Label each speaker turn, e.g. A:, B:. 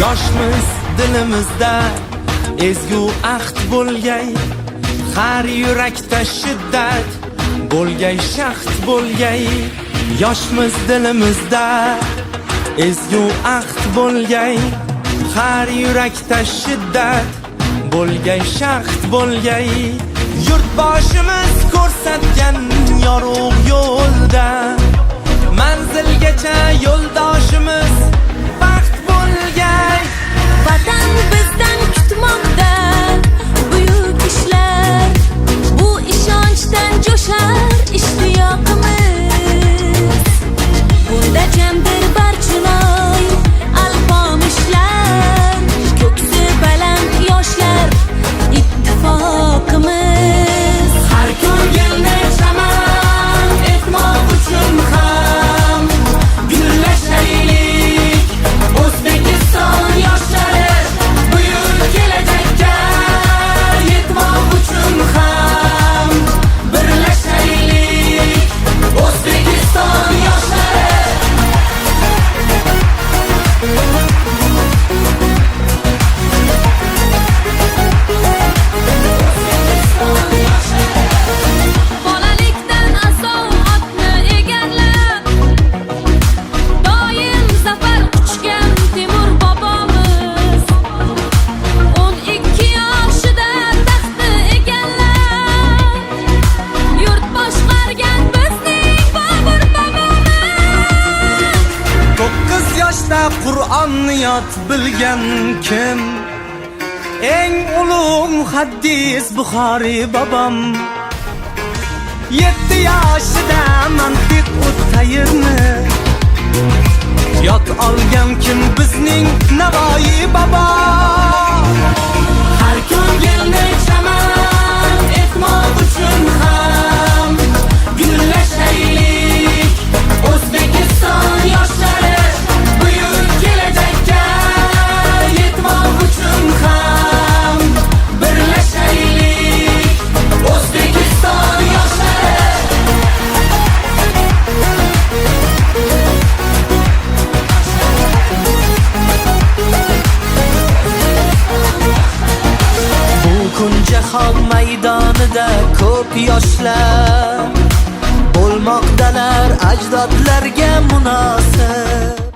A: yoshmiz dilimizda ezgu ahd bo'lgay har yurakda shiddat bo'lgay shaxt bo'lgay. Yoshmiz dilimizda ezgu ahd bo'lgay har yurakda shiddat bo'lgay shaxt bo'lgay yurtboshimiz ko'rsatgan yorug' yo'lda yoshda qur'onni yod bilgan kim eng ulug' muhaddis buxoriy bobom yetti yoshida mantiq o'tayirni yod olgan kim bizning navoiy bobo xalq maydonida ko'p yoshlar bo'lmoqdalar ajdodlarga munosib.